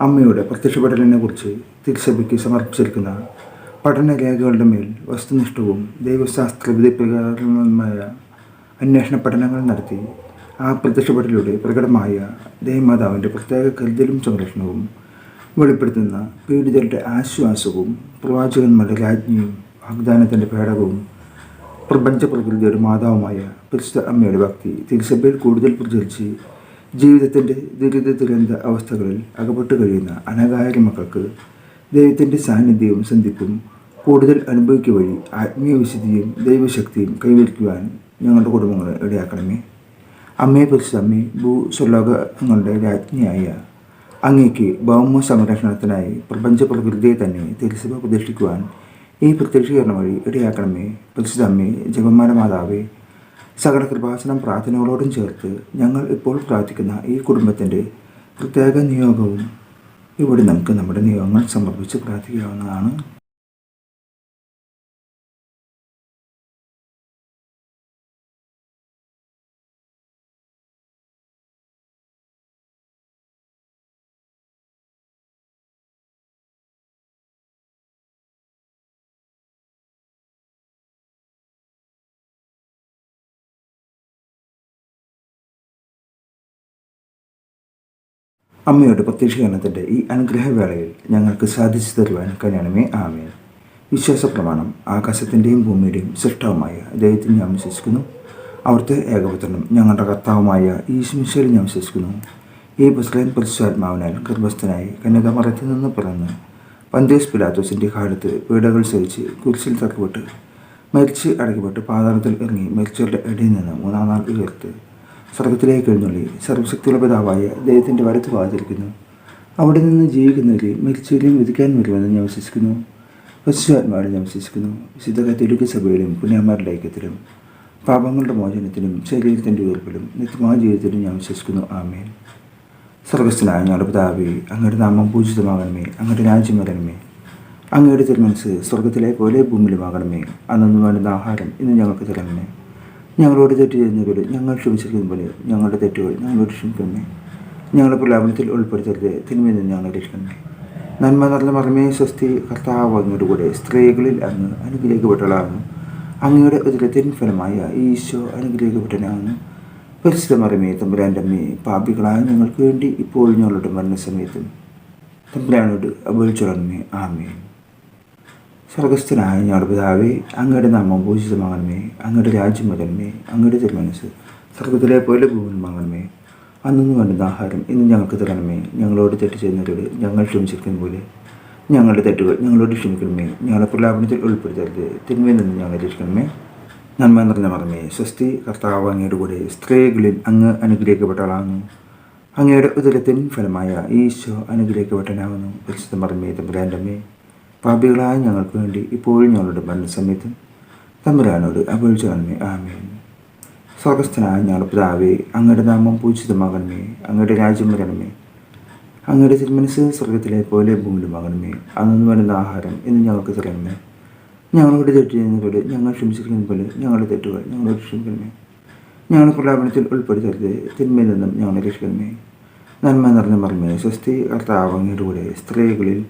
അമ്മയുടെ പ്രത്യക്ഷപ്പെടലിനെ കുറിച്ച് തിരുസഭയ്ക്ക് സമർപ്പിച്ചിരിക്കുന്ന പഠനരേഖകളുടെ മേൽ വസ്തുനിഷ്ഠവും ദൈവശാസ്ത്ര വിധിപ്രകാരമായ അന്വേഷണ പഠനങ്ങൾ നടത്തി ആ പ്രത്യക്ഷപ്പെടലിലൂടെ പ്രകടമായ ദൈവമാതാവിന്റെ പ്രത്യേക കരുതലും സംരക്ഷണവും വെളിപ്പെടുത്തുന്ന പീഡിതരുടെ ആശ്വാസവും പ്രവാചകന്മാരുടെ രാജ്ഞിയും വാഗ്ദാനത്തിന്റെ പേടകവും പ്രപഞ്ച പ്രകൃതിയുടെ മാതാവുമായ പരിശുദ്ധ അമ്മയുടെ ഭക്തി തിരുസഭയിൽ കൂടുതൽ പ്രചരിച്ച് ജീവിതത്തിന്റെ ദുരിത ദുരന്ത അവസ്ഥകളിൽ അകപ്പെട്ടു കഴിയുന്ന അനകാര്യ മക്കൾക്ക് ദൈവത്തിന്റെ സാന്നിധ്യവും സന്ധിപ്പും കൂടുതൽ അനുഭവിക്കുക വഴി ആത്മീയ വിശുദ്ധിയും ദൈവശക്തിയും കൈവരിക്കുവാൻ ഞങ്ങളുടെ കുടുംബങ്ങളെ ഇടയാക്കണമേ. അമ്മയെ അമ്മേ ഭൂസ്വലോകങ്ങളുടെ രാജ്ഞിയായ അങ്ങേക്ക് ഭൗമ സംരക്ഷണത്തിനായി പ്രപഞ്ച പ്രകൃതിയെ തന്നെ തിരുസഭ പ്രതിഷ്ഠിക്കുവാൻ ഈ പ്രത്യക്ഷീകരണം വഴി ഇടയാക്കണമേ. പരിശുദ്ധ അമ്മേ ജഗന്മാര മാതാവേ സകല കൃപാസനം പ്രാർത്ഥനകളോടും ചേർത്ത് ഞങ്ങൾ ഇപ്പോൾ പ്രാർത്ഥിക്കുന്ന ഈ കുടുംബത്തിന്റെ പ്രത്യേക നിയോഗവും ഇവിടെ നമുക്ക് നമ്മുടെ നിയോഗങ്ങൾ സമർപ്പിച്ച് പ്രാർത്ഥിക്കാവുന്നതാണ്. അമ്മയുടെ പ്രത്യക്ഷീകരണത്തിന്റെ ഈ അനുഗ്രഹവേളയിൽ ഞങ്ങൾക്ക് സാധിച്ചു തരുവാൻ കല്യാണമേ ആമേ വിശ്വാസ പ്രമാണം ആകാശത്തിന്റെയും ഭൂമിയുടെയും സൃഷ്ടവുമായ ദൈവത്തിൽ ഞാൻ വിശ്വസിക്കുന്നു. അവിടുത്തെ ഏകപുത്രനും ഞങ്ങളുടെ കർത്താവുമായ ഈശ്മിശയിൽ ഞാൻ വിശ്വസിക്കുന്നു. ഈ ബസ്ലൈൻ പരിശുദ്ധാത്മാവിനാൽ ഗർഭസ്ഥനായി കന്യകമറത്തിൽ നിന്ന് പിറന്ന് പന്തേസ് പിലാത്തോസിന്റെ കാലത്ത് പീഡകൾ സഹിച്ച് കുരിശിൽ തക്കപ്പെട്ട് മരിച്ച് അടക്കപ്പെട്ട് പാതാളത്തിൽ ഇറങ്ങി മരിച്ചവരുടെ ഇടയിൽ നിന്ന് മൂന്നാം നാൾ ഉയർത്ത് സ്വർഗത്തിലേക്ക് എഴുന്നള്ളി. സർവശക്തിയുള്ള പിതാവായ ദൈവത്തിന്റെ വലത്ത് വാചരിക്കുന്നു അവിടെ നിന്ന് ജീവിക്കുന്നവരെ മരിച്ചവരെയും വിധിക്കാൻ വരുമെന്ന് ഞാൻ വിശ്വസിക്കുന്നു. പശുവാത്മാവിനെ ഞാൻ വിശ്വസിക്കുന്നു. വിശുദ്ധ കത്തോലിക്ക സഭയിലും പുണ്യന്മാരുടെ ഐക്യത്തിലും പാപങ്ങളുടെ മോചനത്തിലും ശരീരത്തിന്റെ ഉയർപ്പിലും നിത്യമായ ജീവിതത്തിലും ഞാൻ വിശ്വസിക്കുന്നു. ആമേൻ. സ്വർഗസ്ഥനായ ഞങ്ങളുടെ പിതാവേ അങ്ങയുടെ നാമം പൂജിതമാകണമേ അങ്ങയുടെ രാജ്യം വരണമേ. അങ്ങയുടെ തിരുമനസ് സ്വർഗത്തിലെ പോലെ ഭൂമിയിലുമാകണമേ. അന്നു വേണ്ടുന്ന ആഹാരം ഇന്ന് ഞങ്ങൾക്ക് തരണമേ. ഞങ്ങളോട് തെറ്റ് ചെയ്യുന്നവരോട് ഞങ്ങൾ ക്ഷമിച്ചിരിക്കുന്ന പോലെ ഞങ്ങളുടെ തെറ്റുകൾ ഞങ്ങളോട് ക്ഷമിക്കണമേ. ഞങ്ങളുടെ പ്രലാപനത്തിൽ ഉൾപ്പെടുത്തരുത്. തിന്മയിൽ നിന്ന് ഞങ്ങളെ രക്ഷിക്കണമേ. നന്മ നടന്ന മറമേ സ്വസ്തി കർത്താവ് കൂടെ സ്ത്രീകളിൽ അങ്ങ് അനുഗ്രഹിക്കപ്പെട്ടളാകുന്നു അങ്ങയുടെ ഉദരത്തിൻ ഫലമായ ഈശോ അനുഗ്രഹിക്കപ്പെട്ടനാകുന്നു പരിശുദ്ധ മറമേ തമ്പുരാന്റെ അമ്മേ പാപികളായ ഞങ്ങൾക്ക് വേണ്ടി ഇപ്പോൾ ഞങ്ങളുടെ മരണസമയത്തും തമ്പുരാനോട് അപേക്ഷിച്ചോളണമേ ആമേ സ്വർഗസ്ഥനായ ഞങ്ങളുടെ പിതാവേ അങ്ങയുടെ നാമം പൂജിതമാകണമേ. അങ്ങയുടെ രാജ്യം വരണമേ. അങ്ങയുടെ തിരുമനസ് സ്വർഗത്തിലെ പോലെ വാങ്ങണമേ അന്നു വേണ്ടുന്ന ആഹാരം ഇന്ന് ഞങ്ങൾക്ക് തരണമേ. ഞങ്ങളോട് തെറ്റ് ചെയ്യുന്നവരോട് ഞങ്ങൾ ക്ഷമിച്ചിരിക്കുന്ന പോലെ. ഞങ്ങളുടെ തെറ്റുകൾ ഞങ്ങളോട് ക്ഷമിക്കണമേ. ഞങ്ങളെ പ്രലാപനത്തിൽ ഉൾപ്പെടുത്തരുത്. തിന്മയിൽ നിന്ന് ഞങ്ങൾ രക്ഷിക്കണമേ. നന്മ നിറഞ്ഞ മറമേ സ്വസ്തി കർത്താവ് അങ്ങയുടെ കൂടെ സ്ത്രീകളിൽ അങ്ങ് അനുഗ്രഹിക്കപ്പെട്ടവളാകുന്നു. അങ്ങയുടെ ഉദരത്തിൻ ഫലമായ ഈശോ അനുഗ്രഹിക്കപ്പെട്ടനാകുന്നു പരിശുദ്ധ മറമേ തമ്പുരാന്റെ പാപികളായ ഞങ്ങൾക്ക് വേണ്ടി ഇപ്പോഴും ഞങ്ങളുടെ മരണസമയത്തും തമ്പുരാനോട് അപേക്ഷിച്ചു കാണമേ. ആമേ സ്വർഗസ്ഥനായ ഞങ്ങളുടെ പിതാവേ അങ്ങയുടെ നാമം പൂജിതമാകണമേ. അങ്ങയുടെ രാജ്യം വരണമേ. അങ്ങയുടെ തിരുമനസ് സ്വർഗത്തിലെ പോലെ ഭൂമിയിലുമാകണമേ. അന്നു വരുന്ന ആഹാരം ഇന്ന് ഞങ്ങൾക്ക് തരണമേ. ഞങ്ങളോട് തെറ്റ് ചെയ്യുന്നവരോട് ഞങ്ങൾ ക്ഷമിച്ചിരിക്കുന്ന പോലെ ഞങ്ങളുടെ തെറ്റുകൾ ഞങ്ങളോട് ക്ഷമിക്കണമേ. ഞങ്ങളുടെ പ്രലാപനത്തിൽ ഉൾപ്പെടുത്തരുത്. തിന്മയിൽ നിന്നും ഞങ്ങളെ രക്ഷിക്കണമേ. നന്മ നിറഞ്ഞ മറമേ സ്വസ്തി കർത്താവ് കൂടെ സ്ത്രീകളിൽ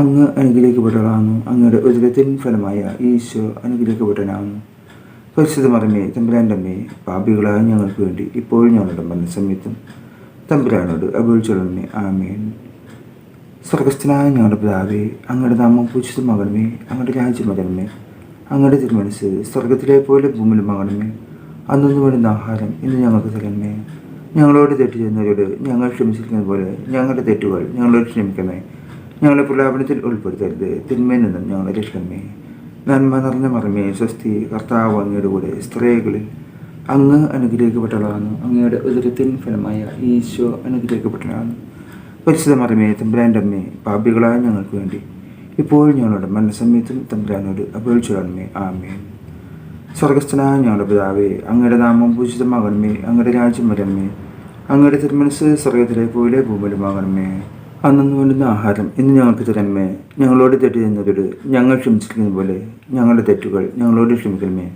അങ്ങ് അനുഗ്രഹിക്കപ്പെട്ടവളാകുന്നു. അങ്ങയുടെ ഉദരത്തിൻ ഫലമായ ഈശോ അനുഗ്രഹിക്കപ്പെട്ടനാണ് പരിശുദ്ധ മറമേ തമ്പുരാന്റെ അമ്മേ പാപികളായ ഞങ്ങൾക്ക് വേണ്ടി ഇപ്പോഴും ഞങ്ങളുടെ മരണസമയത്തും തമ്പുരാനോട് അപേക്ഷിച്ചോളണമേ ആമേൻ. സ്വർഗസ്ഥനായ ഞങ്ങളുടെ പിതാവേ അങ്ങയുടെ നാമം പൂജിതമാകണമേ അങ്ങയുടെ രാജ്യം വരണമേ അങ്ങയുടെ തിരുമനസ് സ്വർഗത്തിലെ പോലെ ഭൂമിയിലുമാകണമേ അന്നു വേണ്ടുന്ന ആഹാരം ഇന്ന് ഞങ്ങൾക്ക് തരണമേ. ഞങ്ങളോട് തെറ്റ് ചെയ്യുന്നവരോട് ഞങ്ങൾ ക്ഷമിച്ചിരിക്കുന്ന പോലെ ഞങ്ങളുടെ തെറ്റുകൾ ഞങ്ങളോട് ക്ഷമിക്കണമേ. ഞങ്ങളെ പ്രലാപനത്തിൽ ഉൾപ്പെടുത്തരുത്. തിന്മയിൽ നിന്നും ഞങ്ങളെ രക്ഷിക്കണമേ. നന്മ നിറഞ്ഞ മറമേ സ്വസ്തി കർത്താവ് അങ്ങയുടെ കൂടെ സ്ത്രീകളിൽ അങ്ങ് അനുഗ്രഹിക്കപ്പെട്ടവളാണ് അങ്ങയുടെ ഉദരത്തിൻ ഫലമായ ഈശോ അനുഗ്രഹിക്കപ്പെട്ടവളാണ് പരിശുദ്ധ മറമേ തമ്പുരാന്റെ അമ്മേ പാപികളായ ഞങ്ങൾക്ക് വേണ്ടി ഇപ്പോൾ ഞങ്ങളുടെ മനസ്സമയത്തും തമ്പുരാനോട് അപേക്ഷിക്കണമേ ആമേൻ. സ്വർഗസ്ഥനായ ഞങ്ങളുടെ പിതാവേ അങ്ങയുടെ നാമം പൂജിതമാകണമേ. അങ്ങയുടെ രാജ്യം വരണമേ. അങ്ങയുടെ തിരുമനസ് സ്വർഗത്തിലെ പോലെ ഭൂമിയിലുമാകണമേ അന്നു വേണ്ടുന്ന ആഹാരം ഇന്ന് ഞങ്ങൾക്ക് തരണമേ. ഞങ്ങളോട് തെറ്റ് ചെയ്യുന്നവരോട് ഞങ്ങൾ ക്ഷമിച്ചിരിക്കുന്ന പോലെ ഞങ്ങളുടെ തെറ്റുകൾ ഞങ്ങളോട് ക്ഷമിക്കണമേ.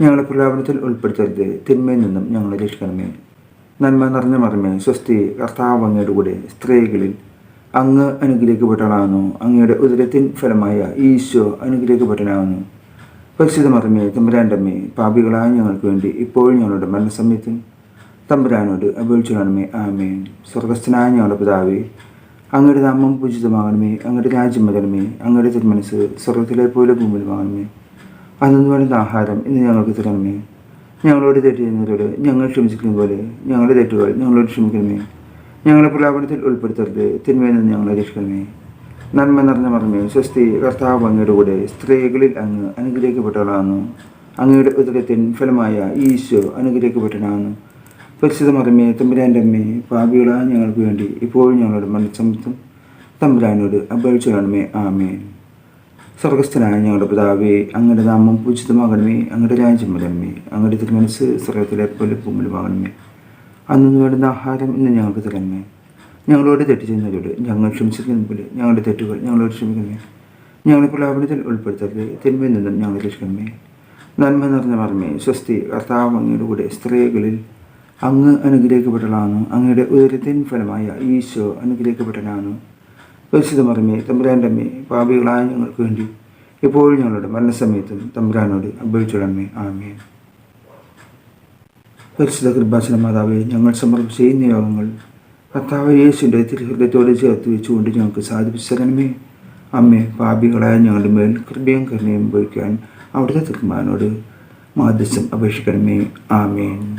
ഞങ്ങളുടെ പ്രലാപനത്തിൽ ഉൾപ്പെടുത്തരുത്. തിന്മയിൽ നിന്നും ഞങ്ങളെ രക്ഷിക്കണമേ. നന്മ നിറഞ്ഞ മറമേ സ്വസ്തി കർത്താവ് അങ്ങയുടെ കൂടെ സ്ത്രീകളിൽ അങ്ങ് അനുഗ്രഹിക്കപ്പെട്ടവളാകുന്നു അങ്ങയുടെ ഉദരത്തിൻ ഫലമായ ഈശോ അനുഗ്രഹിക്കപ്പെട്ടനാകുന്നു പരിശുദ്ധ മറമേ തമ്പുരാന്റമ്മേ പാപികളായ ഞങ്ങൾക്ക് വേണ്ടി ഇപ്പോഴും ഞങ്ങളുടെ മരണസമയത്തും തമ്പുരാനോട് അപേക്ഷിക്കണമേ ആമേൻ. സ്വർഗസ്ഥനായ ഞങ്ങളുടെ പിതാവേ അങ്ങയുടെ നാമം പൂജിതമാകണമേ അങ്ങയുടെ രാജ്യം വരണമേ അങ്ങയുടെ തിരുമനസ് സ്വർഗത്തിലെ പോലെ ഭൂമിയിലുമാകണമേ. അന്നു വേണ്ട ആഹാരം ഇന്ന് ഞങ്ങൾക്ക് തരണമേ. ഞങ്ങളോട് തെറ്റ് ഞങ്ങൾ ക്ഷമിച്ചിരിക്കുന്ന പോലെ ഞങ്ങളുടെ തെറ്റുകൾ ഞങ്ങളോട് ക്ഷമിക്കണമേ. ഞങ്ങളെ പ്രലാപനത്തിൽ ഉൾപ്പെടുത്തരുത് തിന്മയിൽ നിന്ന് ഞങ്ങളെ രക്ഷിക്കണമേ. നന്മ നിറഞ്ഞ മറമേ സ്വസ്തി കർത്താവ് അങ്ങയുടെ കൂടെ സ്ത്രീകളിൽ അങ്ങ് അനുഗ്രഹിക്കപ്പെട്ടവളാകുന്നു. അങ്ങയുടെ ഉദരത്തിൻ ഫലമായ ഈശോ അനുഗ്രഹിക്കപ്പെട്ടവനാകുന്നു. പരിശുദ്ധ മറമേ തമ്പുരാന്റെ അമ്മേ പാപികള ഞങ്ങൾക്ക് വേണ്ടി ഇപ്പോഴും ഞങ്ങളുടെ മരണസമയത്തും തമ്പുരാനോട് അപേക്ഷിക്കണമേ ആമേ സ്വർഗസ്ഥനായ ഞങ്ങളുടെ പിതാവേ അങ്ങയുടെ നാമം പൂജിതമാകണമേ അങ്ങയുടെ രാജ്യം വരണമേ അങ്ങയുടെ തിരുമനസ് സ്വർഗത്തിലെ പോലെ പൂമ്പലുമാകണമേ അന്നു വേണ്ടുന്ന ആഹാരം ഇന്ന് ഞങ്ങൾക്ക് തരണമേ. ഞങ്ങളോട് തെറ്റ് ചെയ്യുന്നവരോട് ഞങ്ങൾ ക്ഷമിച്ചിരിക്കുന്ന പോലെ ഞങ്ങളുടെ തെറ്റുകൾ ഞങ്ങളോട് ക്ഷമിക്കണമേ. ഞങ്ങളെ പ്രലാപനത്തിൽ ഉൾപ്പെടുത്തരുത് തിന്മയിൽ നിന്നും ഞങ്ങളെ രക്ഷിക്കണമേ. നന്മ നിറഞ്ഞ മറമേ സ്വസ്തി കർത്താവ് അങ്ങയുടെ കൂടെ സ്ത്രീകളിൽ അങ്ങ് അനുഗ്രഹിക്കപ്പെട്ടവളാണ്. അങ്ങയുടെ ഉയരത്തിൻ ഫലമായ ഈശോ അനുഗ്രഹിക്കപ്പെട്ടവനാണ്. പരിശുദ്ധ മറമേ തമ്പുരാന്റെ അമ്മേ പാപികളായ ഞങ്ങൾക്ക് വേണ്ടി ഇപ്പോഴും ഞങ്ങളുടെ മരണസമയത്തും തമ്പുരാനോട് അഭ്യർത്ഥിച്ചിടണമേ ആമേൻ. പരിശുദ്ധ കൃപാസന മാതാവേ ഞങ്ങൾ സമർപ്പിച്ച ഈ നിയോഗങ്ങൾ കർത്താവ് യേശുവിന്റെ തിരുഹൃദയത്തോട് ചേർത്ത് വെച്ചുകൊണ്ട് ഞങ്ങൾക്ക് സാധിപ്പിച്ചു തരണമേ. അമ്മേ പാപികളായ ഞങ്ങളുടെ മേൽ കൃപയും കരുണയും ഉപയോഗിക്കാൻ അവിടുത്തെ തീരുമാനോട് മാധ്യസ്ഥം അപേക്ഷിക്കണമേ. ആമേൻ.